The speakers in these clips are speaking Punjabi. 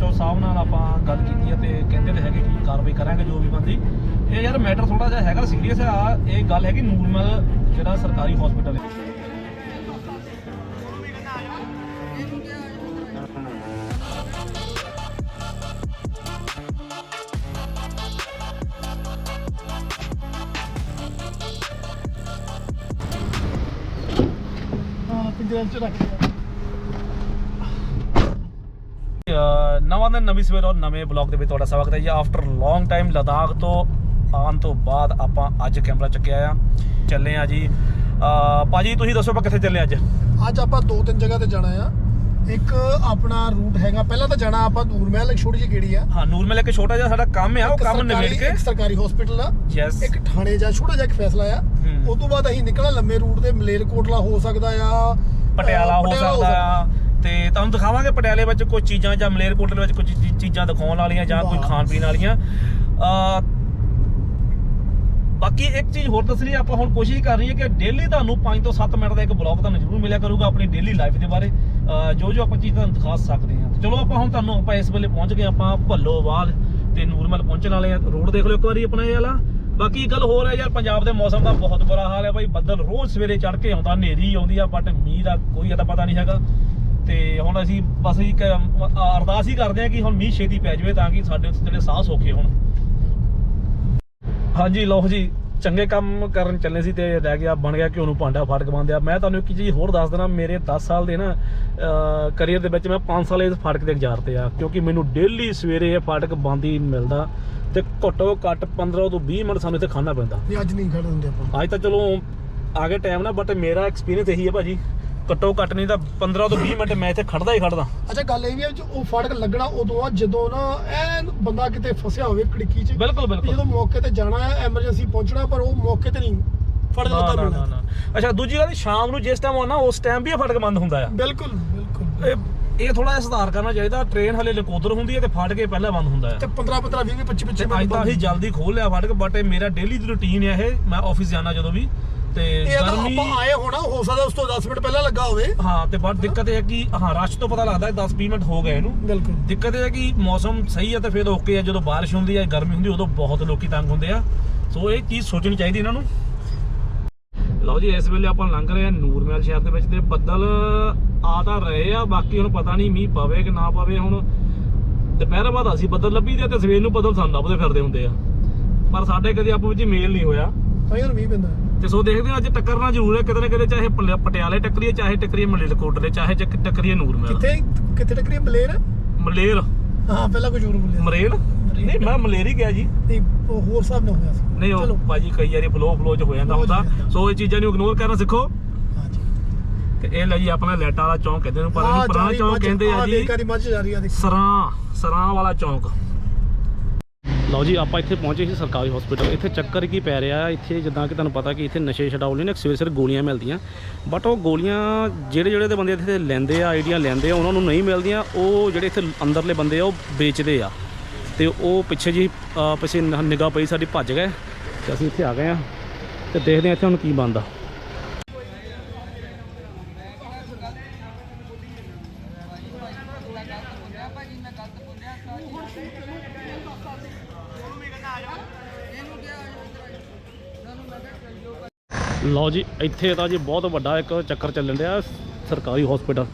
ਐਸਐਚਓ ਸਾਹਿਬ ਨਾਲ ਆਪਾਂ ਗੱਲ ਕੀਤੀ ਹੈ ਤੇ ਕਹਿੰਦੇ ਤੇ ਹੈਗੇ ਠੀਕ ਕਾਰਵਾਈ ਕਰਾਂਗੇ ਜੋ ਵੀ ਬੰਦੀ। ਇਹ ਯਾਰ ਮੈਟਰ ਥੋੜਾ ਜਿਹਾ ਹੈਗਾ ਸੀਰੀਅਸ ਆ। ਇਹ ਗੱਲ ਹੈਗੀ ਨੂਰਮਲ ਜਿਹੜਾ ਸਰਕਾਰੀ ਹਸਪੀਟਲ ਹੈ। ਹਾਂ ਚ ਰੱਖ ਲਿਆ। ਅਹ ਨਵਾਂ ਸਵੇਰ ਔਰ ਨਵੇਂ ਬਲੌਗ ਦੇ ਵਿੱਚ ਤੁਹਾਡਾ ਸਵਾਗਤ ਹੈ ਜੀ। ਆਫਟਰ ਲੌਂਗ ਟਾਈਮ ਲਦਾਖ ਤੋਂ ਆਉਣ ਤੋਂ ਬਾਅਦ ਆਪਾਂ ਅੱਜ ਕੈਮਰਾ ਚੱਕਿਆ ਆ। ਚੱਲੇ ਆ ਜੀ। ਭਾਜੀ ਤੁਸੀਂ ਦੱਸੋ ਆਪਾਂ ਕਿੱਥੇ ਚੱਲੇ ਅੱਜ? ਅੱਜ ਆਪਾਂ ਦੋ ਤਿੰਨ ਜਗ੍ਹਾ ਤੇ ਜਾਣਾ ਆ। ਇੱਕ ਆਪਣਾ ਰੂਟ ਹੈਗਾ। ਪਹਿਲਾਂ ਤਾਂ ਜਾਣਾ ਆਪਾਂ ਦੂਰ ਮਹਿਲ ਇੱਕ ਛੋਟੀ ਜਿਹੀ ਗੇੜੀ ਆ। ਹਾਂ ਨੂਰਮਲ ਇੱਕ ਛੋਟਾ ਜਿਹਾ ਸਾਡਾ ਕੰਮ ਆ ਉਹ ਕੰਮ ਨਿਬੇੜ ਕੇ। ਸਰਕਾਰੀ ਹਸਪੀਟਲ ਆ। ਯੈਸ ਇੱਕ ਥਾਣੇ ਜਾ ਛੋਟਾ ਜਿਹਾ ਇੱਕ ਫੈਸਲਾ ਆ। ਉਸ ਤੋਂ ਬਾਅਦ ਅਸੀਂ ਨਿਕਲਣਾ ਲੰਮੇ ਰੂਟ ਤੇ। ਮਲੇਰਕੋਟਲਾ ਹੋ ਸਕਦਾ ਆ। ਪਟਿਆਲਾ ਹੋ ਸਕਦਾ ਆ। ਤੇ ਤੁਹਾਨੂੰ ਦਿਖਾਵਾਂਗੇ ਪਟਿਆਲੇ ਵਿੱਚ ਕੁਝ ਚੀਜ਼ਾਂ ਜਾਂ ਮਲੇਰਕੋਟਲੇ ਵਿੱਚ ਕੁਝ ਚੀਜ਼ਾਂ ਦਿਖਾਉਣ ਵਾਲੀਆਂ ਜਾਂ ਕੋਈ। ਖਾਣ ਪੀਣ ਵਾਲੀਆਂ। ਬਾਕੀ ਇੱਕ ਚੀਜ਼ ਹੋਰ ਦੱਸਣੀ ਆਪਾਂ ਹੁਣ ਕੋਸ਼ਿਸ਼ ਕਰ ਰਹੀ ਹੈ ਕਿ ਡੇਲੀ ਤੁਹਾਨੂੰ 5 ਤੋਂ 7 ਮਿੰਟ ਦਾ ਇੱਕ ਬਲੌਗ ਤੁਹਾਨੂੰ ਜ਼ਰੂਰ ਮਿਲਿਆ ਕਰੂਗਾ ਆਪਣੀ ਡੇਲੀ ਲਾਈਫ ਦੇ ਬਾਰੇ। ਜੋ ਜੋ ਆਪਾਂ ਚੀਜ਼ ਤੁਹਾਨੂੰ ਦਿਖਾ ਸਕਦੇ ਹਾਂ। ਚਲੋ ਆਪਾਂ ਹੁਣ ਤੁਹਾਨੂੰ ਆਪਾਂ ਇਸ ਵੇਲੇ ਪਹੁੰਚ ਗਏ ਆਪਾਂ ਭੱਲੋਵਾਲ ਤੇ ਨੂਰਮਲ ਪਹੁੰਚਣ ਵਾਲੇ ਆ ਰੋਡ ਦੇਖ ਲਓ ਇੱਕ ਵਾਰੀ ਆਪਣਾ ਇਹ ਵਾਲਾ। ਬਾਕੀ ਗੱਲ ਹੋਰ ਹੈ ਯਾਰ ਪੰਜਾਬ ਦੇ ਮੌਸਮ ਦਾ ਬਹੁਤ ਬੁਰਾ ਹਾਲ ਹੈ ਬਾਈ। ਬੱਦਲ ਰੋਜ਼ ਸਵੇਰੇ ਚੜ ਕੇ ਆਉਂਦਾ ਹਨੇਰੀ ਆਉਂਦੀ ਆ ਬਟ ਮੀਂਹ ਦਾ ਕੋਈ ਅਤਾ ਪਤਾ ਨਹੀਂ ਹੈਗਾ। ਤੇ ਹੁਣ ਅਸੀਂ ਬਸ ਇੱਕ ਅਰਦਾਸ ਹੀ ਕਰਦੇ ਹਾਂ ਕਿ ਹੁਣ ਮੀਂਹ ਛੇਤੀ ਪੈ ਜਾਵੇ ਤਾਂ ਕਿ ਸਾਡੇ ਜਿਹੜੇ ਸਾਹ ਸੌਖੇ ਹੋਣ। ਹਾਂਜੀ ਲਓ ਜੀ ਚੰਗੇ ਕੰਮ ਕਰਨ ਚੱਲੇ ਸੀ ਤੇ ਰਹਿ ਗਿਆ ਬਣ ਗਿਆ ਕਿ ਉਹਨੂੰ ਭਾਂਡਾ ਫਾਟਕ ਬੰਦਿਆ ਮੈਂ ਤੁਹਾਨੂੰ ਇੱਕ ਚੀਜ਼ ਹੋਰ ਦੱਸ ਦੇਣਾ ਮੇਰੇ 10 ਸਾਲ ਦੇ ਨਾ ਕਰੀਅਰ ਦੇ ਵਿੱਚ ਮੈਂ 5 ਸਾਲ ਇਸ ਫਾਟਕ ਤੇ ਗੁਜ਼ਾਰਤੇ ਆ ਕਿਉਂਕਿ ਮੈਨੂੰ ਡੇਲੀ ਸਵੇਰੇ ਇਹ ਫਾਟਕ ਬੰਦ ਹੀ ਮਿਲਦਾ ਤੇ ਘੱਟੋ ਘੱਟ 15 ਤੋਂ 20 ਮਿੰਟ ਸਾਨੂੰ ਇੱਥੇ ਖਾਣਾ ਪੈਂਦਾ। ਅੱਜ ਨਹੀਂ ਖੜੇ ਹੁੰਦੇ ਆਪਾਂ। ਅੱਜ ਤਾਂ ਚਲੋ ਆ ਗਿਆ ਟਾਈਮ ਨਾ ਬਟ ਮੇਰਾ ਐਕਸਪੀਰੀਅੰਸ ਇਹੀ ਹੈ ਭਾਜੀ। ਘੱਟੋ ਘੱਟ ਨਹੀਂ ਤਾਂ 15 ਤੋਂ 20 ਮਿੰਟ ਮੈਂ ਇੱਥੇ ਖੜਦਾ ਹੀ ਖੜਦਾ ਅੱਛਾ ਗੱਲ ਇਹ ਵੀ ਹੈ ਕਿ ਉਹ ਫੜਕ ਲੱਗਣਾ ਉਦੋਂ ਆ ਜਦੋਂ ਨਾ ਐਨ ਬੰਦਾ ਕਿਤੇ ਫਸਿਆ ਹੋਵੇ ਕੜਕੀ 'ਚ ਬਿਲਕੁਲ ਤੇ ਬਿਲਕੁਲ। ਜਦੋਂ ਮੌਕੇ ਤੇ ਜਾਣਾ ਹੈ ਐਮਰਜੈਂਸੀ ਪਹੁੰਚਣਾ ਪਰ ਉਹ ਮੌਕੇ ਤੇ ਨਹੀਂ ਫੜਕ ਨਾ ਨਾ ਮਿਲਣਾ ਅੱਛਾ ਦੂਜੀ ਗੱਲ ਸ਼ਾਮ ਨੂੰ ਜਿਸ ਟਾਈਮ ਆਉਣਾ ਉਸ ਟਾਈਮ ਵੀ ਫਾਟਕ ਬੰਦ ਹੁੰਦਾ ਆ। ਬਿਲਕੁਲ ਬਿਲਕੁਲ। ਇਹ ਇਹ ਥੋੜਾ ਜਿਹਾ ਸੁਧਾਰ ਕਰਨਾ ਚਾਹੀਦਾ ਟ੍ਰੇਨ ਹਲੇ ਲਕੋਦਰ ਹੁੰਦੀ ਹੈ ਤੇ ਫਾਟਕ ਇਹ ਪਹਿਲਾਂ ਬੰਦ ਹੁੰਦਾ ਤੇ ਹੈ 15 15 20 25 ਤੇ 25 ਅੱਜ ਤਾਂ ਅਸੀਂ ਜਲਦੀ ਖੋਲ ਲਿਆ ਫਾਟਕ ਬਟ ਇਹ ਮੇਰਾ ਡੇਲੀ ਦੀ ਰੁਟੀਨ ਹੈ ਇਹ ਮੈਂ ਆਫਿਸ ਜਾਣਾ ਜਦੋਂ ਵੀ। ਤੇ ਇਹ ਤਾਂ ਗਰਮੀ ਆਪਾਂ ਆਏ ਹੋਣਾ ਹੋ ਸਕਦਾ ਉਸ ਤੋਂ 10 ਮਿੰਟ ਪਹਿਲਾਂ ਲੱਗਾ ਹੋਵੇ। ਹਾਂ ਤੇ ਬਟ ਦਿੱਕਤ ਇਹ ਹੈ ਕਿ ਹਾਂ ਰਸ਼ ਤੋਂ ਪਤਾ ਲੱਗਦਾ 10 20 ਮਿੰਟ ਹੋ ਗਏ ਇਹਨੂੰ। ਬਿਲਕੁਲ। ਦਿੱਕਤ ਇਹ ਹੈ ਕਿ ਮੌਸਮ ਸਹੀ ਹੈ ਤੇ ਫਿਰ ਓਕੇ ਹੈ ਜਦੋਂ ਬਾਰਿਸ਼ ਹੁੰਦੀ ਹੈ ਗਰਮੀ ਹੁੰਦੀ ਉਦੋਂ ਬਹੁਤ ਲੋਕੀ ਤੰਗ ਹੁੰਦੇ ਆ। ਸੋ ਇਹ ਚੀਜ਼ ਸੋਚਣੀ ਚਾਹੀਦੀ ਇਹਨਾਂ ਨੂੰ। ਲਓ ਜੀ ਇਸ ਵੇਲੇ ਆਪਾਂ ਲੰਘ ਰਹੇ ਹਾਂ ਨੂਰਮਹਿਲ ਸ਼ਹਿਰ ਦੇ ਵਿੱਚ ਤੇ ਬੱਦਲ ਆ ਤਾਂ ਰਹੇ ਆ ਬਾਕੀ ਹੁਣ ਪਤਾ ਨਹੀਂ ਮੀਂਹ ਪਵੇ ਕਿ ਨਾ ਪਵੇ। ਹੁਣ ਦੁਪਹਿਰ ਬਾਅਦ ਅਸੀਂ ਬੱਦਲ ਲੱਭੀ ਦੇ ਤੇ ਸਵੇਰ ਨੂੰ ਬੱਦਲ ਸਾਨੂੰ ਲੱਭਦੇ ਫਿਰਦੇ ਹੁੰਦੇ ਆ। ਪਰ ਸਾਡੇ ਕਦੇ ਆਪੋ ਵਿੱਚ ਮੇਲ ਨਹੀਂ ਹੋਇਆ। ਤਾਂ ਯਾਰ ਮੀਂਹ ਪੈਂਦਾ। ਤੇ ਸੋ ਦੇਖਦੇ ਹਾਂ ਅੱਜ ਟੱਕਰਨਾ ਜ਼ਰੂਰ ਹੈ ਕਿਤੇ ਨਾ ਕਿਤੇ ਚਾਹੇ ਪਲ- ਪਟਿਆਲੇ ਟੱਕਰੀਏ ਚਾਹੇ ਟੱਕਰੀਏ ਮਲੇਰਕੋਟਲੇ ਚਾਹੇ ਚੱਕ- ਟੱਕਰੀਏ ਨੂਰਮਹਿਲ। ਕਿੱਥੇ ਕਿੱਥੇ ਟੱਕਰੀ ਬਲੇਰ ਮਲੇਰ। ਹਾਂ ਪਹਿਲਾਂ ਕੁਝ ਹੋਰ ਬੋਲਿਆ। ਮਰੇਲ ਨਹੀਂ ਮੈਂ ਮਲੇਰੀ ਗਿਆ ਜੀ। ਨਹੀਂ ਉਹ ਹੋਰ ਹਿਸਾਬ ਨਾਲ ਹੋਇਆ ਸੀ। ਨਹੀਂ ਉਹ ਚਲੋ। ਭਾਜੀ ਕਈ ਵਾਰੀ ਫਲੋ ਫਲੋ ਚ ਹੋ ਜਾਂਦਾ ਹੋ ਹੁੰਦਾ। ਸੋ ਇਹ ਚੀਜ਼ਾਂ ਨੂੰ ਇਗਨੋਰ ਕਰਨਾ ਸਿੱਖੋ। ਹਾਂਜੀ ਤੇ ਇਹ ਲਈ ਆਪਣਾ ਲੈਟਾ ਵਾਲਾ ਚੌਂਕ ਕਹਿੰਦੇ ਨੂੰ ਪਰ ਇਹਨੂੰ ਪੁਰਾਣਾ ਚੌਂਕ ਕਹਿੰਦੇ ਆ ਜੀ। ਦੇਖਾਰੀ ਮੱਝ ਜਾ ਰਹੀ ਆ ਦੇਖ। ਸਰਾਂ ਸਰਾਂ ਵਾਲਾ ਚੌਂਕ। ਲਓ ਜੀ, ਆਪਾਂ ਇੱਥੇ ਪਹੁੰਚੇ ਸੀ ਸਰਕਾਰੀ ਹਸਪੀਟਲ ਇੱਥੇ ਚੱਕਰ ਕੀ ਪੈ ਰਿਹਾ, ਇੱਥੇ ਜਿੱਦਾਂ ਕਿ ਤੁਹਾਨੂੰ ਪਤਾ ਕਿ ਇੱਥੇ ਨਸ਼ੇ ਛਡਾਉਣ ਲਈ ਨਾ ਸਵੇਰੇ ਸਵੇਰੇ ਗੋਲੀਆਂ ਮਿਲਦੀਆਂ। ਬਟ ਉਹ ਗੋਲੀਆਂ ਜਿਹੜੇ ਜਿਹੜੇ ਦੇ ਬੰਦੇ ਇੱਥੇ ਲੈਂਦੇ ਆ, ਆਈਡੀਆ ਲੈਂਦੇ ਆ, ਉਹਨਾਂ ਨੂੰ ਨਹੀਂ ਮਿਲਦੀਆਂ। ਉਹ ਜਿਹੜੇ ਇੱਥੇ ਅੰਦਰਲੇ ਬੰਦੇ ਆ, ਉਹ ਵੇਚਦੇ ਆ। ਤੇ ਉਹ ਪਿੱਛੇ ਜੀ ਪਿੱਛੇ ਨਿਗਾਹ ਪਈ, ਸਾਡੀ ਭੱਜ ਗਏ ਤੇ ਅਸੀਂ ਇੱਥੇ ਆ ਗਏ ਆ ਤੇ ਦੇਖਦੇ ਆ ਇੱਥੇ ਹੁਣ ਕੀ ਬਣਦਾ। ਲਓ ਜੀ, ਇੱਥੇ ਤਾਂ ਜੀ ਬਹੁਤ ਵੱਡਾ ਇੱਕ ਚੱਕਰ ਚੱਲਣ ਡਿਆ, ਸਰਕਾਰੀ ਹਸਪੀਟਲ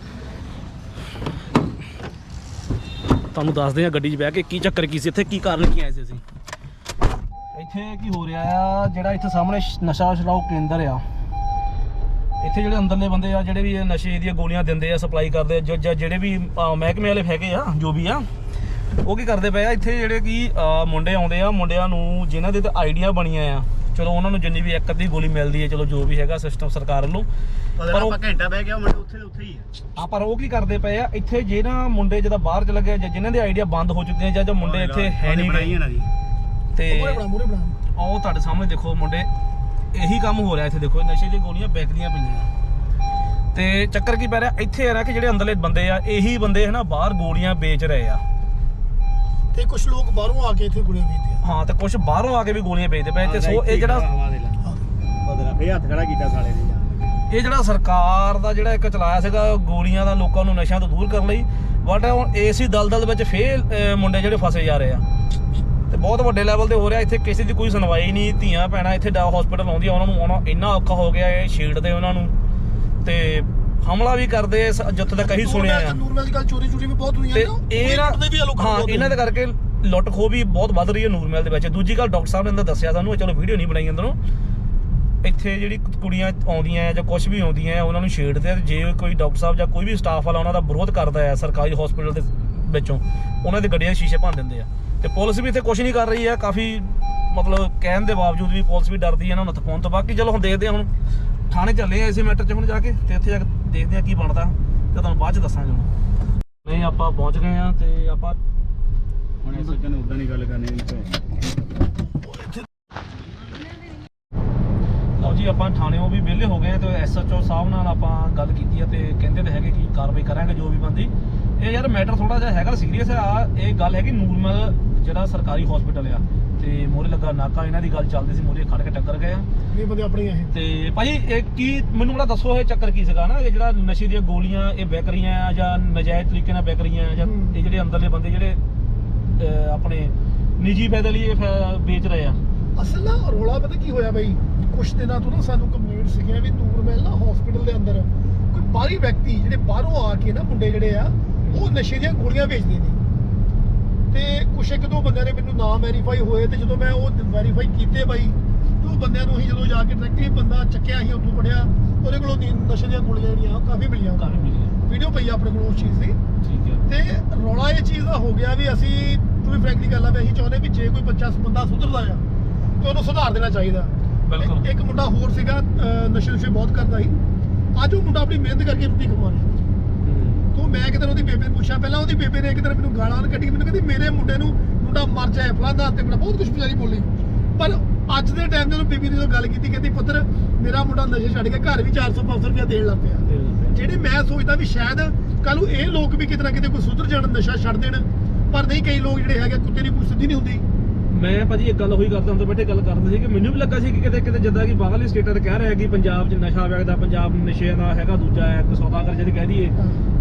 ਤੁਹਾਨੂੰ ਦੱਸਦੇ ਆ ਗੱਡੀ 'ਚ ਬਹਿ ਕੇ ਕੀ ਚੱਕਰ, ਕੀ ਸੀ, ਇੱਥੇ ਕੀ ਕਾਰਨ, ਕੀ ਆਏ ਸੀ ਅਸੀਂ? ਇੱਥੇ ਕੀ ਹੋ ਰਿਹਾ ਆ, ਜਿਹੜਾ ਇੱਥੇ ਸਾਹਮਣੇ ਨਸ਼ਾ ਛਡਾਓ ਕੇਂਦਰ ਆ। ਇੱਥੇ ਜਿਹੜੇ ਅੰਦਰਲੇ ਬੰਦੇ ਆ, ਜਿਹੜੇ ਵੀ ਨਸ਼ੇ ਦੀਆਂ ਗੋਲੀਆਂ ਦਿੰਦੇ ਆ ਸਪਲਾਈ ਕਰਦੇ ਆ, ਜੋ- ਜਿਹੜੇ ਵੀ ਮਹਿਕਮੇ ਵਾਲੇ ਹੈਗੇ ਆ, ਜੋ ਵੀ ਆ, ਉਹ ਕੀ ਕਰਦੇ ਪਏ ਆ, ਇੱਥੇ ਜਿਹੜੇ ਕੀ ਮੁੰਡੇ ਆਉਂਦੇ ਆ, ਮੁੰਡਿਆਂ ਨੂੰ, ਜਿਨ੍ਹਾਂ ਦੇ ਤੇ ਆਈਡੀਆ ਬਣੀਆਂ ਆ ਚਲੋ ਉਹਨਾਂ ਨੂੰ ਜਿੰਨੀ ਵੀ ਇੱਕ ਅੱਧੀ ਗੋਲੀ ਮਿਲਦੀ ਹੈ ਚਲੋ ਜੋ ਵੀ ਹੈਗਾ ਸਿਸਟਮ ਸਰਕਾਰ ਵੱਲੋਂ। ਪਰ ਉਹ ਆਪਾਂ ਘੰਟਾ ਬਹਿ ਗਿਆ ਮੁੰਡੇ ਉੱਥੇ ਦੇ ਉੱਥੇ ਹੀ ਆ। ਆ ਪਰ ਉਹ ਕੀ ਕਰਦੇ ਪਏ ਆ ਇੱਥੇ ਜਿਹੜਾ ਮੁੰਡੇ ਜਿਹਦਾ ਬਾਹਰ ਚਲੇ ਗਏ ਜਾਂ ਜਿਨ੍ਹਾਂ ਦੇ ਆਈਡੀਆ ਬੰਦ ਹੋ ਚੁੱਕੇ ਆ ਜਾਂ ਜੋ ਮੁੰਡੇ ਇੱਥੇ ਹੈ ਨਹੀਂ ਬਣਾਈ ਇਹਨਾਂ ਦੀ ਤੇ ਮੂਰੇ ਬਣਾ ਮੂਰੇ ਬਣਾ। ਉਹ ਤੁਹਾਡੇ ਸਾਹਮਣੇ ਦੇਖੋ ਮੁੰਡੇ ਇਹੀ ਕੰਮ ਹੋ ਰਿਹਾ ਇੱਥੇ ਦੇਖੋ ਨਸ਼ੇ ਦੀਆਂ ਗੋਲੀਆਂ ਵਿਕਦੀਆਂ ਪਈਆਂ ਤੇ ਚੱਕਰ ਕੀ ਪੈ ਰਿਹਾ ਇੱਥੇ ਆ ਨਾ ਕਿ ਜਿਹੜੇ ਅੰਦਰਲੇ ਬੰਦੇ ਆ ਇਹੀ ਬੰਦੇ ਹਨਾ ਬਾਹਰ ਗੋਲੀਆਂ ਵੇਚ ਰਹੇ ਆ। ਤੇ ਕੁਝ ਲੋਕ ਬਾਹਰੋਂ ਆ ਕੇ ਇੱਥੇ ਗੁੜੀਆਂ ਵੇਚਦੇ ਆ। ਹਾਂ ਤੇ ਕੁਝ ਬਾਹਰੋਂ ਆ ਕੇ ਵੀ ਗੋਲੀਆਂ ਵੇਚਦੇ ਪਏ ਤੇ ਸੋ ਇਹ ਜਿਹੜਾ ਦੇ। ਬਦਲਾ ਫੇ ਹੱਥ ਖੜਾ ਕੀਤਾ ਸਾਲੇ ਨੇ ਇਹ ਜਿਹੜਾ ਸਰਕਾਰ ਦਾ ਜਿਹੜਾ ਇੱਕ ਚਲਾਇਆ ਸੀਗਾ ਗੋਲੀਆਂ ਦਾ ਲੋਕਾਂ ਨੂੰ ਨਸ਼ਿਆਂ ਤੋਂ ਦੂਰ ਕਰਨ ਲਈ ਬਟ ਹੁਣ ਏਸੀ ਦਲਦਲ ਵਿੱਚ ਫੇਰ ਮੁੰਡੇ ਜਿਹੜੇ ਫਸੇ ਜਾ ਰਹੇ ਆ। ਤੇ ਬਹੁਤ ਵੱਡੇ ਲੈਵਲ ਤੇ ਹੋ ਰਿਹਾ ਇੱਥੇ ਕਿਸੇ ਦੀ ਕੋਈ ਸੁਣਵਾਈ ਨਹੀਂ ਧੀਆਂ ਭੈਣਾਂ ਇੱਥੇ ਡਾ ਹਸਪੀਟਲ ਆਉਂਦੀਆਂ ਉਹਨਾਂ ਨੂੰ ਆਉਣਾ ਇੰਨਾ ਔਖਾ ਹੋ ਗਿਆ ਇਹ ਸ਼ੀਲਡ ਉਹਨਾਂ ਨੂੰ। ਤੇ ਹਮਲਾ ਵੀ ਕਰਦੇ ਸ- ਜਿੱਥੇ ਤੱਕ ਅਸੀਂ ਸੁਣਿਆ ਆ। ਨੂਰਮਹਿਲ ਦੀ ਗੱਲ ਚੋਰੀ ਚੋਰੀ ਵੀ ਬਹੁਤ ਹੋਈਆਂ ਤੇ ਨੇ। ਇਹ ਨਾ ਦੇ ਵੀ ਆ ਲੋਕਾਂ ਹਾਂ ਇਹਨਾਂ ਦੇ ਕਰਕੇ ਲੁੱਟ ਖੋਹ ਵੀ ਬਹੁਤ ਵੱਧ ਰਹੀ ਹੈ ਨੂਰਮਹਿਲ ਦੇ ਵਿੱਚ। ਦੂਜੀ ਗੱਲ ਡਾਕਟਰ ਸਾਹਿਬ ਨੇ ਅੰਦਰ ਦੱਸਿਆ ਸਾਨੂੰ ਇਹ ਚਲੋ ਵੀਡੀਓ ਨਹੀਂ ਬਣਾਈ ਅੰਦਰੋਂ। ਇੱਥੇ ਜਿਹੜੀ ਕੁੜੀਆਂ ਆਉਂਦੀਆਂ ਆ ਜਾਂ ਕੁਝ ਵੀ ਆਉਂਦੀਆਂ ਆ ਉਹਨਾਂ ਨੂੰ ਛੇੜਦੇ ਆ ਤੇ ਜੇ ਕੋਈ ਡਾਕਟਰ ਸਾਹਿਬ ਜਾਂ ਕੋਈ ਵੀ ਸਟਾਫ ਵਾਲਾ ਉਹਨਾਂ ਦਾ ਵਿਰੋਧ ਕਰਦਾ ਹੈ ਸਰਕਾਰੀ ਹਸਪੀਟਲ ਦੇ ਵਿੱਚੋਂ ਉਹਨਾਂ ਦੇ ਗੱਡੀਆਂ ਦੇ ਸ਼ੀਸ਼ੇ ਭੰਨ ਦਿੰਦੇ ਆ। ਤੇ ਪੁਲਿਸ ਵੀ ਇੱਥੇ ਕੁਝ ਨਹੀਂ ਕਰ ਰਹੀ ਹੈ ਕਾਫੀ ਮਤਲਬ ਕਹਿਣ ਦੇ ਬਾਵਜੂਦ ਵੀ ਪੁਲਿਸ ਵੀ ਡਰਦੀ ਹੈ ਇਹਨਾਂ ਨੂੰ ਹੱਥ ਪਾਉਣ ਤੋਂ ਬਾਕੀ ਚਲੋ ਹੁਣ ਦੇਖਦੇ ਹਾਂ ਹੁਣ। ਥਾਣੇ ਚੱਲੇ ਆ ਇਸੇ ਮੈਟਰ 'ਚ ਹੁਣ ਜਾ ਕੇ ਤੇ ਇੱਥੇ ਜਾ ਕੇ ਦੇਖਦੇ ਆ ਕੀ ਬਣਦਾ ਤੇ ਤੁਹਾਨੂੰ ਬਾਅਦ 'ਚ ਦੱਸਾਂਗੇ ਹੁਣ। ਨਹੀਂ ਆਪਾਂ ਪਹੁੰਚ ਗਏ ਆ ਤੇ ਆਪਾਂ ਹੁਣ ਇਹ ਸੱਜਣ ਉਦਾਂ ਦੀ ਗੱਲ ਕਰਨੀ ਨਹੀਂ ਲਓ ਜੀ ਆਪਾਂ ਥਾਣਿਓਂ ਵੀ ਵਿਹਲੇ ਹੋ ਗਏ ਤੇ ਐਸਐਚਓ ਸਾਹਿਬ ਨਾਲ ਆਪਾਂ ਗੱਲ ਕੀਤੀ ਆ ਤੇ ਕਹਿੰਦੇ ਤੇ ਹੈਗੇ ਕਿ ਕਾਰਵਾਈ ਕਰਾਂਗੇ ਜੋ ਵੀ ਬੰਦੀ ਇਹ ਯਾਰ ਮੈਟਰ ਥੋੜਾ ਜਿਹਾ ਹੈਗਾ ਸੀਰੀਅਸ ਆ। ਇਹ ਗੱਲ ਹੈਗੀ ਨੂਰਮਲ ਜਿਹੜਾ ਸਰਕਾਰੀ ਹਸਪੀਟਲ ਆ। ਤੇ ਮੋਰੇ ਲੱਗਾ ਨਾਕਾ ਇਹਨਾਂ ਦੀ ਗੱਲ ਚੱਲਦੀ ਸੀ ਮੋਰੇ ਖੜ ਕੇ ਟੱਕਰ ਗਏ ਆ। ਇਹ ਬੰਦੇ ਆਪਣੀਆਂ ਇਹ। ਤੇ ਭਾਜੀ ਇਹ ਕੀ ਮੈਨੂੰ ਬੜਾ ਦੱਸੋ ਇਹ ਚੱਕਰ ਕੀ ਸੀਗਾ ਨਾ? ਇਹ ਜਿਹੜਾ ਨਸ਼ੇ ਦੀਆਂ ਗੋਲੀਆਂ ਇਹ ਵਿਕ ਰਹੀਆਂ ਆ ਜਾਂ ਨਜਾਇਜ਼ ਤਰੀਕੇ ਨਾਲ ਵਿਕ ਰਹੀਆਂ ਆ ਜਾਂ। ਇਹ ਜਿਹੜੇ ਅੰਦਰਲੇ ਬੰਦੇ ਜਿਹੜੇ ਅਹ, ਆਪਣੇ ਨਿੱਜੀ ਫਾਇਦੇ ਲਈ ਇਹ ਫੈ- ਵੇਚ ਰਹੇ ਆ? ਅਸਲ ਨਾ ਰੋਲਾ ਪਤਾ ਕੀ ਹੋਇਆ ਬਈ? ਕੁਛ ਦਿਨਾਂ ਤੋਂ ਨਾ ਸਾਨੂੰ ਕੰਪਲੇਂਟ ਸੀਗੀਆਂ ਵੀ ਨੂਰਮਹਿਲ ਨਾ ਹਸਪੀਟਲ ਦੇ ਅੰਦਰ। ਕੋਈ ਬਾਹਰੀ ਵਿਅਕਤੀ ਜਿਹੜੇ ਬਾਹਰੋਂ ਆ ਕੇ ਨਾ ਮੁੰਡੇ ਜਿਹੜੇ ਆ ਉਹ ਨਸ਼ੇ ਦੀਆਂ ਗੋਲੀਆਂ ਵੇਚਦੇ ਨੇ। ਤੇ ਕੁਛ ਇੱਕ ਦੋ ਬੰਦਿਆਂ ਨੇ ਮੈਨੂੰ ਨਾਮ ਵੈਰੀਫਾਈ ਹੋਏ ਤੇ ਜਦੋਂ ਮੈਂ ਉਹ ਵੈਰੀਫਾਈ ਕੀਤੇ ਬਾਈ ਤੇ ਉਹ ਬੰਦਿਆਂ ਨੂੰ ਅਸੀਂ ਜਦੋਂ ਜਾ ਕੇ ਡਾਇਰੈਕਟਲੀ ਬੰਦਾ ਚੱਕਿਆ ਅਸੀਂ ਉੱਥੋਂ ਪੜਿਆ ਉਹਦੇ ਕੋਲੋਂ ਨਸ਼ੇ ਦੀਆਂ ਗੋਲੀਆਂ ਜਿਹੜੀਆਂ ਕਾਫੀ ਮਿਲੀਆਂ ਕਾਫੀ ਮਿਲੀ ਵੀਡੀਓ ਪਈ ਆਪਣੇ ਕੋਲ ਉਸ ਚੀਜ਼ ਦੀ। ਠੀਕ ਹੈ। ਤੇ ਰੌਲਾ ਇਹ ਚੀਜ਼ ਦਾ ਹੋ ਗਿਆ ਵੀ ਅਸੀਂ ਤੂੰ ਵੀ ਫ੍ਰੈਂਕਲੀ ਗੱਲ ਆ ਵੀ ਅਸੀਂ ਚਾਹੁੰਦੇ ਵੀ ਜੇ ਕੋਈ ਬੱਚਾ ਬੰਦਾ ਸੁਧਰਦਾ ਆ ਤੇ ਉਹਨੂੰ ਸੁਧਾਰ ਦੇਣਾ ਚਾਹੀਦਾ। ਬਿਲਕੁਲ। ਇੱਕ- ਮੁੰਡਾ ਹੋਰ ਸੀਗਾ ਨਸ਼ੇ ਨੁਸ਼ੇ ਬਹੁਤ ਕਰਦਾ ਸੀ। ਅੱਜ ਉਹ ਮੁੰਡਾ ਆਪਣੀ ਮਿਹਨਤ ਕਰਕੇ ਰੋਟੀ ਕਮਾ ਰਿਹਾ। ਤੂੰ ਮੈਂ ਕਿਤੇ ਉਹਦੀ ਬੇਬੇ ਨੂੰ ਪੁੱਛਿਆ ਪਹਿਲਾਂ ਉਹਦੀ ਬੇਬੇ ਨੇ ਇੱਕ ਦਿਨ ਮੈਨੂੰ ਗਾਲਾਂ ਕੱਢੀ ਮੈਨੂੰ ਕਹਿੰਦੀ ਮੇਰੇ ਮੁੰਡੇ ਨੂੰ ਮੁੰਡਾ ਮਰ ਜਾਏ ਫਲਾਣਾ ਤੇ ਮੇਰਾ ਬਹੁਤ ਕੁਝ ਵਿਚਾਰੀ ਬੋਲੀ। ਪਰ ਅੱਜ ਦੇ ਟਾਈਮ ਜਦੋਂ ਬੀਬੀ ਦੀ ਜਦੋਂ ਗੱਲ ਕੀਤੀ ਕਹਿੰਦੀ ਪੁੱਤਰ ਮੇਰਾ ਮੁੰਡਾ ਨਸ਼ੇ ਛੱਡ ਕੇ ਘਰ ਵੀ 400 500 ਰੁਪਇਆ ਦੇਣ ਲੱਗ ਪਿਆ। ਜਿਹੜੇ ਮੈਂ ਸੋਚਦਾ ਵੀ ਸ਼ਾਇਦ ਕੱਲ ਨੂੰ ਇਹ ਲੋਕ ਵੀ ਕਿਤੇ ਨਾ ਕਿਤੇ ਕੋਈ ਸੁਧਰ ਜਾਣ ਨਸ਼ਾ ਛੱਡ ਦੇਣ ਪਰ ਨਹੀਂ ਕਈ ਲੋਕ ਜਿਹੜੇ ਹੈਗੇ ਕੁੱਤੇ ਦੀ ਪੂਛ ਸਿੱਧੀ ਨਹੀਂ ਹੁੰਦੀ। ਮੈਂ ਭਾਜੀ ਇੱਕ ਗੱਲ ਹੋਈ ਕਰਦਾ ਅੰਦਰ ਬੈਠੇ ਗੱਲ ਕਰਦੇ ਸੀ ਕਿ ਮੈਨੂੰ ਵੀ ਲੱਗਾ ਸੀ ਕਿ ਕਿਤੇ ਕਿਤੇ ਜਿੱਦਾਂ ਕਿ ਬਾਹਰਲੀ ਸਟੇਟਾਂ ਤੇ ਕਹਿ ਰਿਹਾ ਕਿ ਪੰਜਾਬ 'ਚ ਨਸ਼ਾ ਵੇਚਦਾ ਪੰਜਾਬ ਨਸ਼ੇ ਦਾ ਹੈਗਾ ਦੂਜਾ ਹੈ ਇੱਕ ਸੌਦਾਗਰ ਜਿਹਦੀ ਕਹਿ ਦਈਏ।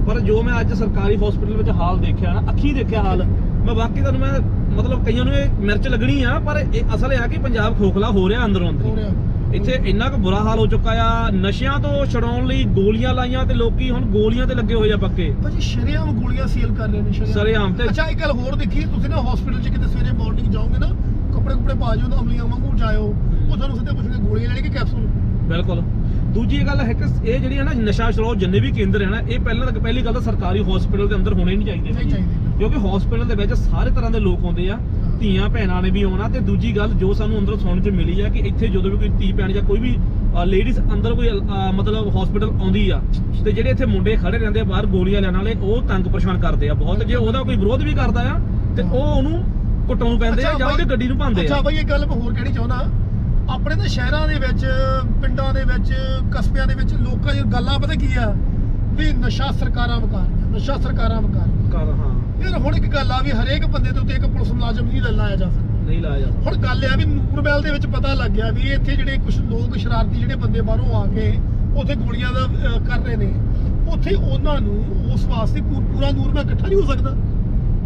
ਪਰ ਜੋ ਮੈਂ ਅੱਜ ਸਰਕਾਰੀ ਹਸਪੀਟਲ ਵਿੱਚ ਹਾਲ ਦੇਖਿਆ ਨਾ ਅੱਖੀ ਦੇਖਿਆ ਹਾਲ ਮੈਂ ਵਾਕਈ ਤੁਹਾਨੂੰ ਮੈਂ ਮਤਲਬ ਕਈਆਂ ਨੂੰ ਇਹ ਮਿਰਚ ਲੱਗਣੀ ਆ ਪਰ ਇਹ ਅਸਲ ਇਹ ਆ ਕਿ ਪੰਜਾਬ ਖੋਖਲਾ ਹੋ ਰਿਹਾ ਅੰਦਰੋਂ ਅੰਦਰ। ਇੱਥੇ ਇੰਨਾ ਕੁ ਬੁਰਾ ਹਾਲ ਹੋ ਚੁੱਕਾ ਆ ਨਸ਼ਿਆਂ ਤੋਂ ਛਡਾਉਣ ਲਈ ਗੋਲੀਆਂ ਲਾਈਆਂ ਤੇ ਲੋਕੀ ਹੁਣ ਗੋਲੀਆਂ ਤੇ ਲੱਗੇ ਹੋਏ ਆ ਪੱਕੇ। ਭਾਜੀ ਸ਼ਰੇਆਮ ਗੋਲੀਆਂ ਸੇਲ ਕਰ ਰਹੇ ਨੇ ਸਰੇਆਮ। ਤੇ ਅੱਛਾ ਇੱਕ ਗੱਲ ਹੋਰ ਦੇਖੀ ਤੁਸੀਂ ਨਾ ਹਸਪੀਟਲ 'ਚ ਕਿਤੇ ਸਵੇਰੇ ਮਾਰਨਿੰਗ ਜਾਓਗੇ ਨਾ ਕੱਪੜੇ ਕੁਪੜੇ ਪਾ ਜਾਓ ਨਾ ਅਮਲੀਆਂ ਵਾਂਗੂ ਜਾਇਓ ਉਹ ਤੁਹਾਨੂੰ ਸਿੱਧੇ ਪੁੱਛਣਗੇ ਗੋਲੀਆਂ ਲੈਣੀ ਕਿ ਕੈਪਸੂਲ ਬਿਲਕੁਲ। ਦੂਜੀ ਗੱਲ ਹੈ ਕਿ ਇਹ ਜਿਹੜੀ ਹੈ ਨਾ ਨਸ਼ਾ ਛਡਾਓ ਜਿੰਨੇ ਵੀ ਕੇਂਦਰ ਹੈ ਨਾ ਇਹ ਪਹਿਲਾਂ ਤਾਂ ਪਹਿਲੀ ਗੱਲ ਤਾਂ ਸਰਕਾਰੀ ਹਸਪੀਟਲ ਦੇ ਅੰਦਰ ਹੋਣੇ ਨਹੀਂ ਚਾਹੀਦੇ ਨਹੀਂ ਚਾਹੀਦੇ। ਕਿਉਂਕਿ ਹਸਪੀਟਲ ਦੇ ਵਿੱਚ ਸਾਰੇ ਤਰ੍ਹਾਂ ਦੇ ਲੋਕ ਆਉਂਦੇ ਆ ਧੀਆਂ ਭੈਣਾਂ ਨੇ ਵੀ ਆਉਣਾ ਤੇ ਦੂਜੀ ਗੱਲ ਜੋ ਸਾਨੂੰ ਅੰਦਰੋਂ ਸੁਣਨ ਚ ਮਿਲੀ ਆ ਕਿ ਇੱਥੇ ਜਦੋਂ ਵੀ ਕੋਈ ਧੀ ਭੈਣ ਜਾਂ ਕੋਈ ਵੀ ਲੇਡੀਜ਼ ਅੰਦਰ ਕੋਈ ਮਤਲਬ ਹਸਪੀਟਲ ਆਉਂਦੀ ਆ ਤੇ ਜਿਹੜੇ ਇੱਥੇ ਮੁੰਡੇ ਖੜੇ ਰਹਿੰਦੇ ਆ ਬਾਹਰ ਗੋਲੀਆਂ ਲੈਣ ਵਾਲੇ ਉਹ ਤੰਗ ਪਰੇਸ਼ਾਨ ਕਰਦੇ ਆ ਬਹੁਤ ਜੇ ਉਹਦਾ ਕੋਈ ਵਿਰੋਧ ਵੀ ਕਰਦਾ ਆ ਤੇ ਉਹ ਉਹਨੂੰ ਕੁੱਟਣ ਨੂੰ ਪੈਂਦੇ ਆ ਜਾਂ ਉਹਦੀ ਗੱਡੀ ਨੂੰ ਭਾਂਦੇ ਅੱਛਾ ਆ ਬਾਈ ਇਹ ਗੱਲ ਮੈਂ ਹੋਰ ਕਹਿਣੀ ਚਾਹੁੰਦਾ। ਆਪਣੇ ਤਾਂ ਸ਼ਹਿਰਾਂ ਦੇ ਵਿੱਚ ਪਿੰਡਾਂ ਦੇ ਵਿੱਚ ਕਸਬਿਆਂ ਦੇ ਵਿੱਚ ਲੋਕਾਂ ਦੀ ਗੱਲਾਂ ਪਤਾ ਕੀ ਆ? ਵੀ ਨਸ਼ਾ ਸਰਕਾਰਾਂ ਵਕਾ ਰਹੀਆਂ ਨਸ਼ਾ ਸਰਕਾਰਾਂ ਵਕਾ ਰਹੀਆਂ। ਕਰ ਹਾਂ। ਯਾਰ ਹੁਣ ਇੱਕ ਗੱਲ ਆ ਵੀ ਹਰੇਕ ਬੰਦੇ ਦੇ ਉੱਤੇ ਇੱਕ ਪੁਲਿਸ ਮੁਲਾਜ਼ਮ ਨਹੀਂ ਲਾਇਆ ਜਾ ਸਕਦਾ। ਨਹੀਂ ਲਾਇਆ ਜਾਂਦਾ ਹੁਣ ਗੱਲ ਆ ਵੀ ਨੂਰਮਹਿਲ ਦੇ ਵਿੱਚ ਪਤਾ ਲੱਗ ਗਿਆ ਵੀ ਇੱਥੇ ਜਿਹੜੇ ਕੁਝ ਲੋਕ ਸ਼ਰਾਰਤੀ ਜਿਹੜੇ ਬੰਦੇ ਬਾਹਰੋਂ ਆ ਕੇ ਉੱਥੇ ਗੋਲੀਆਂ ਦਾ ਅਹ, ਕਰ ਰਹੇ ਨੇ। ਉੱਥੇ ਉਹਨਾਂ ਨੂੰ ਉਸ ਵਾਸਤੇ ਪੂ- ਪੂਰਾ ਨੂਰਮਹਿਲ ਇਕੱਠਾ ਨਹੀਂ ਹੋ ਸਕਦਾ।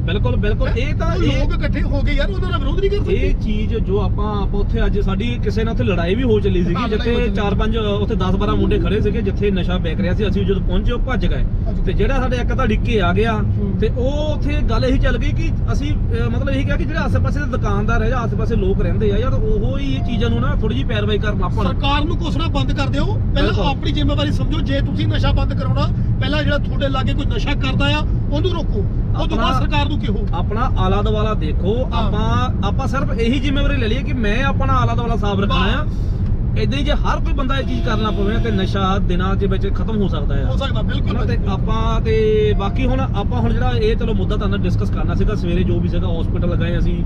ਬਿਲਕੁਲ ਬਿਲਕੁਲ ਇਹ ਤਾਂ ਉਹ ਇਹ ਲੋਕ ਇਕੱਠੇ ਹੋ ਕੇ ਯਾਰ ਉਹਨਾਂ ਦਾ ਵਿਰੋਧ ਨਹੀਂ ਕਰ ਸਕਦੇ ਇਹ ਚੀਜ਼ ਜੋ ਆਪਾਂ ਆਪਾਂ ਉੱਥੇ ਅੱਜ ਸਾਡੀ ਕਿਸੇ ਨਾਲ ਉੱਥੇ ਲੜਾਈ ਵੀ ਹੋ ਚੱਲੀ ਸੀਗੀ ਹਾਂ, ਲੜਾਈ ਹੋ ਜਿੱਥੇ ਚੱਲੀ। ਚਾਰ ਪੰਜ ਉੱਥੇ 10 12 ਮੁੰਡੇ ਖੜੇ ਸੀਗੇ ਜਿੱਥੇ ਨਸ਼ਾ ਵੇਚ ਰਿਹਾ ਸੀ ਅਸੀਂ ਜਦੋਂ ਪਹੁੰਚੇ ਉਹ ਭੱਜ ਗਏ ਤੇ। ਜਿਹੜਾ ਸਾਡੇ ਇੱਕ ਤਾਂ ਡਿੱਕੇ ਆ ਗਿਆ। ਤੇ ਉਹ ਉੱਥੇ ਗੱਲ ਇਹੀ ਚੱਲ ਗਈ ਕਿ ਅਸੀਂ ਅਹ, ਮਤਲਬ ਇਹੀ ਕਿਹਾ ਕਿ ਜਿਹੜੇ ਆਸ-ਪਾਸੇ ਦੇ ਦੁਕਾਨਦਾਰ ਹੈ ਜਾਂ ਆਸ-ਪਾਸੇ ਲੋਕ ਰਹਿੰਦੇ ਆ ਯਾਰ ਉਹ ਹੀ ਇਹ ਚੀਜ਼ਾਂ ਨੂੰ ਨਾ ਥੋੜੀ ਜਿਹੀ ਪੈਰਵਾਈ ਕਰਨ ਆਪਾਂ ਨੂੰ ਸਰਕਾਰ ਨੂੰ ਕੋਸਣਾ ਬੰਦ ਕਰ ਦਿਓ ਪਹਿਲਾਂ ਬਿਲਕੁਲ। ਆਪਣੀ ਜ਼ਿੰਮੇਵਾਰੀ ਸਮਝੋ ਜੇ ਤੁਸੀਂ ਨਸ਼ਾ ਬੰਦ ਕਰਾਉਣਾ ਪਹਿਲਾਂ ਜਿਹੜਾ ਤੁਹਾਡੇ ਲਾਗੇ ਕੋਈ ਨਸ਼ਾ ਕਰਦਾ ਆ ਉਹਨੂੰ ਰੋਕੋ। ਉਹ ਤੋਂ ਬਾਅਦ ਸਰਕਾਰ ਨੂੰ ਕਿਹੋ? ਆਪਣਾ ਆਲਾ ਦਵਾਲਾ ਦੇਖੋ। ਆਪਾਂ ਆਪਾਂ ਸਿਰਫ ਇਹੀ ਜ਼ਿੰਮੇਵਾਰੀ ਲੈ ਲਈਏ ਕਿ ਮੈਂ ਆਪਣਾ ਆਲਾ ਦਵਾਲਾ ਸਾਫ਼ ਰੱਖਣਾ ਆ। ਇਦਾਂ ਹੀ ਜੇ ਹਰ ਕੋਈ ਬੰਦਾ ਇਹ ਚੀਜ਼ ਕਰਨਾ ਪਵੇ ਤੇ ਨਸ਼ਾ ਦਿਨਾਂ ਦੇ ਵਿੱਚ ਖਤਮ ਹੋ ਸਕਦਾ ਹੋ ਹੈ ਸਕਦਾ ਬਿਲਕੁਲ ਤੇ ਆਪਾਂ ਤੇ ਬਾਕੀ ਹੁਣ ਆਪਾਂ ਹੁਣ ਜਿਹੜਾ ਇਹ ਚਲੋ ਮੁੱਦਾ ਤੁਹਾਨੂੰ ਡਿਸਕਸ ਕਰਨਾ ਸੀਗਾ ਸਵੇਰੇ ਜੋ ਵੀ ਸੀਗਾ ਹਸਪੀਟਲ ਗਏ ਅਸੀਂ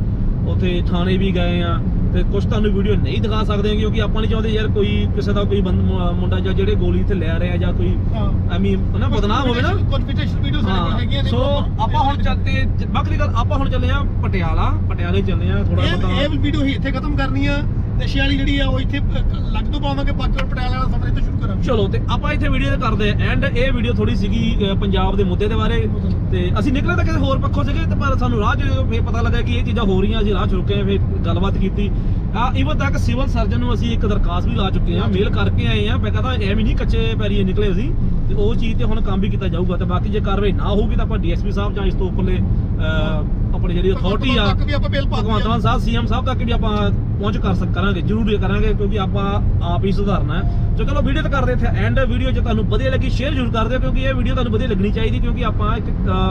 ਉੱਥੇ ਥਾਣੇ ਵੀ ਗਏ ਆ। ਤੇ ਕੁਝ ਤੁਹਾਨੂੰ ਵੀਡੀਓ ਨਹੀਂ ਦਿਖਾ ਸਕਦੇ ਕਿਉਂਕਿ ਆਪਾਂ ਨਹੀਂ ਚਾਹੁੰਦੇ ਯਾਰ ਕੋਈ ਕਿਸੇ ਦਾ ਕੋਈ ਮੁੰਡਾ ਜਾਂ ਜਿਹੜੇ ਗੋਲੀ ਤੇ ਲੈ ਰਿਹਾ ਜਾਂ ਕੋਈ ਐਵੇਂ ਹਨਾ ਬਦਨਾਮ ਹੋਵੇ ਨਾ। ਕਨਫੀਡੈਂਸ਼ੀਅਲ ਵੀਡੀਓ ਸਾਡੇ ਕੋਲ ਹੈਗੀਆਂ ਨੇ ਸੋ। ਆਪਾਂ ਹੁਣ ਚੱਲਤੇ ਬਾਕੀ ਗੱਲ ਆਪਾਂ ਹੁਣ ਚੱਲੇ ਆ ਪਟਿਆਲਾ ਪਟਿਆਲੇ ਚੱਲੇ ਆ ਥੋੜਾ ਬਹੁਤਾ। ਇਹ ਵੀਡੀਓ ਹੀ ਇੱਥੇ ਖਤਮ ਕਰਨੀ ਆ। ਨਸ਼ੇ ਵਾਲੀ ਜਿਹੜੀ ਆ ਉਹ ਇੱਥੇ ਲੱਗ ਤੋਂ ਪਾਵਾਂਗੇ ਬਾਕੀ ਪਟਿਆਲਾ ਵਾਲਾ ਸਫ਼ਰ ਇੱਥੇ ਸ਼ੁਰੂ ਕਰਾਂਗੇ। ਚਲੋ ਤੇ ਆਪਾਂ ਇੱਥੇ ਵੀਡੀਓ ਕਰਦੇ ਆ ਐਂਡ ਇਹ ਵੀਡੀਓ ਥੋੜੀ ਸੀਗੀ ਪੰਜਾਬ ਦੇ ਮੁੱਦੇ ਦੇ ਬਾਰੇ। ਤੇ ਅਸੀਂ ਨਿਕਲੇ ਤਾਂ ਕਿਸੇ ਹੋਰ ਪੱਖੋਂ ਸੀਗੇ ਤੇ ਪਰ ਸਾਨੂੰ ਰਾਹ 'ਚ ਫੇਰ ਪਤਾ ਲੱਗਾ ਕਿ ਇਹ ਚੀਜ਼ਾਂ ਹੋ ਰਹੀਆਂ ਅਸੀਂ ਰਾਹ 'ਚ ਰੁਕੇ ਫੇਰ ਗੱਲਬਾਤ ਕੀਤੀ। ਆ ਇਵਨ ਤੱਕ ਸਿਵਲ ਸਰਜਨ ਨੂੰ ਅਸੀਂ ਇੱਕ ਦਰਖਾਸਤ ਵੀ ਲਾ ਚੁੱਕੇ ਆ ਮੇਲ ਕਰਕੇ ਆਏ ਆ ਮੈਂ ਕਹਿੰਦਾ ਐਵੇਂ ਨਹੀਂ ਕੱਚੇ ਪੈਰੀ ਨਿਕਲੇ ਅਸੀਂ। ਤੇ ਉਹ ਚੀਜ਼ ਤੇ ਹੁਣ ਕੰਮ ਵੀ ਕੀਤਾ ਜਾਊਗਾ ਤੇ ਬਾਕੀ ਜੇ ਕਾਰਵਾਈ ਨਾ ਹੋਊਗੀ ਤਾਂ ਆਪਾਂ ਡੀਐਸਪੀ ਸਾਹਿਬ ਜਾਂ ਇਸ ਤੋਂ ਉੱਪਰਲੇ ਆਪਣੀ ਜਿਹੜੀ ਅਥਾਰਟੀ ਆ ਭਗਵੰਤ ਮਾਨ ਸਾਹਿਬ ਸੀਐਮ ਸਾਹਿਬ ਤੱਕ ਵੀ ਆਪਾਂ ਪਹੁੰਚ ਕਰ ਸਕ ਕਰਾਂਗੇ ਜ਼ਰੂਰ ਕਰਾਂਗੇ ਕਿਉਂਕਿ ਆਪਾਂ ਆਪ ਹੀ ਸੁਧਾਰਨਾ ਹੈ। ਤੇ ਚਲੋ ਵੀਡੀਓ ਤੇ ਕਰਦੇ ਇੱਥੇ ਐਂਡ ਵੀਡੀਓ ਜੇ ਤੁਹਾਨੂੰ ਵਧੀਆ ਲੱਗੀ ਸ਼ੇਅਰ ਜ਼ਰੂਰ ਕਰ ਦਿਓ ਕਿਉਂਕਿ ਇਹ ਵੀਡੀਓ ਤੁਹਾਨੂੰ ਵਧੀਆ ਲੱਗਣੀ ਚਾਹੀਦੀ ਕਿਉਂਕਿ ਆਪਾਂ ਇੱਕ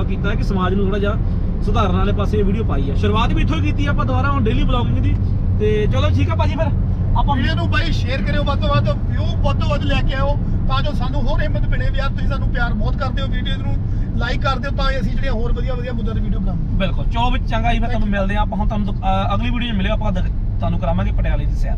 ਕੀਤਾ ਕਿ ਸਮਾਜ ਨੂੰ ਥੋੜਾ ਜਿਹਾ ਸੁਧਾਰਨ ਵਾਲੇ ਪਾਸੇ ਇਹ ਵੀਡੀਓ ਪਾਈ ਹੈ। ਸ਼ੁਰੂਆਤ ਵੀ ਇੱਥੋਂ ਹੀ ਕੀਤੀ ਆਪਾਂ ਦੁਬਾਰਾ ਹੁਣ ਡੇਲੀ ਬਲੌਗਿੰਗ ਦੀ ਤੇ ਚਲੋ ਠੀਕ ਆ ਭਾਜੀ ਫਿਰ। ਆਪਾਂ ਵੀਡੀਓ ਨੂੰ ਬਾਈ ਸ਼ੇਅਰ ਕਰਿਓ ਵੱਧ ਤੋਂ ਵੱਧ ਵਿਊ ਵੱਧ ਤੋਂ ਵੱਧ ਲੈ ਕੇ ਆਓ ਤਾਂ ਜੋ ਸਾਨੂੰ ਹੋਰ ਹਿੰਮਤ ਮਿਲੇ ਵੀ ਯਾਰ ਤੁਸੀਂ ਸਾਨੂੰ ਪਿਆਰ ਬਹੁਤ ਕਰਦੇ ਹੋ ਵੀਡੀਓਜ਼ ਨੂੰ ਲਾਈਕ ਕਰਦੇ ਹੋ ਤਾਂ ਅਸੀਂ ਜਿਹੜੀਆਂ ਹੋਰ ਵਧੀਆ ਵਧੀਆ ਮੁੱਦਿਆਂ ਤੇ ਵੀਡੀਓ ਬਣਾਵਾਂਗੇ। ਬਿਲਕੁਲ ਚਲੋ ਚੰਗਾ ਜੀ ਫਿਰ ਤੁਹਾਨੂੰ ਮਿਲਦੇ ਆ ਆਪਾਂ ਹੁਣ ਤੁਹਾਨੂੰ ਅਗਲੀ ਵੀਡੀਓ 'ਚ ਮਿਲਿਓ ਆਪਾਂ ਦ- ਤੁਹਾਨੂੰ ਕਰਾਵਾਂਗੇ ਪਟਿਆਲੇ ਦੀ ਸੈਰ।